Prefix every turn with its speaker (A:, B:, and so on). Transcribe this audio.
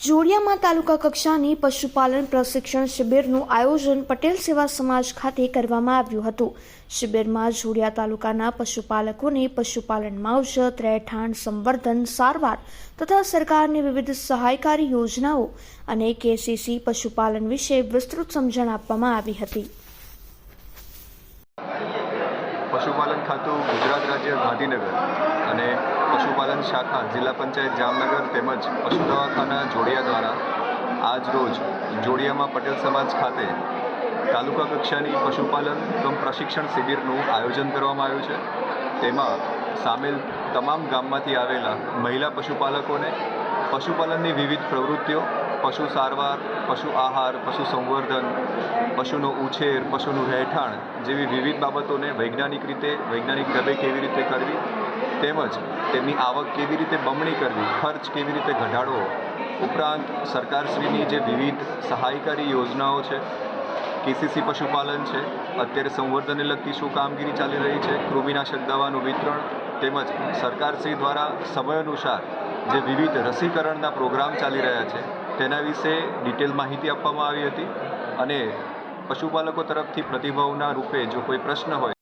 A: જોડિયામાં તાલુકા કક્ષાની પશુપાલન પ્રશિક્ષણ શિબિરનું આયોજન પટેલ સેવા સમાજ ખાતે કરવામાં આવ્યું હતું. શિબિરમાં જોડિયા તાલુકાના પશુપાલકોને પશુપાલન માવજત, રહેઠાણ, સંવર્ધન, સારવાર તથા સરકારની વિવિધ સહાયકારી યોજનાઓ અને કેસીસી પશુપાલન વિશે વિસ્તૃત સમજણ આપવામાં આવી હતી.
B: પશુપાલન ખાતું ગુજરાત રાજ્ય ગાંધીનગર અને પશુપાલન શાખા જિલ્લા પંચાયત જામનગર તેમજ પશુ દવાખાના જોડિયા દ્વારા આજ રોજ જોડિયામાં પટેલ સમાજ ખાતે તાલુકા કક્ષાની પશુપાલન કમ પ્રશિક્ષણ શિબિરનું આયોજન કરવામાં આવ્યું છે. તેમાં સામેલ તમામ ગામમાંથી આવેલા મહિલા પશુપાલકોને પશુપાલનની વિવિધ પ્રવૃત્તિઓ, પશુ સારવાર, પશુ આહાર, પશુ સંવર્ધન પશુનો ઉછેર, પશુનું રહેઠાણ જેવી વિવિધ બાબતોને વૈજ્ઞાનિક રીતે, વૈજ્ઞાનિક ઢબે કેવી રીતે કરવી તેમજ તેમની આવક કેવી રીતે બમણી કરવી, ખર્ચ કેવી રીતે ઘટાડવો ઉપરાંત સરકારશ્રીની જે વિવિધ સહાયકારી યોજનાઓ છે, કેસીસી પશુપાલન છે, અત્યારે સંવર્ધનને લગતી શું કામગીરી ચાલી રહી છે, કૃમિનાશક દવાનું વિતરણ તેમજ સરકારશ્રી દ્વારા સમય અનુસાર જે વિવિધ રસીકરણના પ્રોગ્રામ ચાલી રહ્યા છે, તેના વિશે ડિટેલ માહિતી આપવામાં આવી હતી અને પશુપાલકો તરફથી પ્રતિભાવના રૂપે જો કોઈ પ્રશ્ન હોય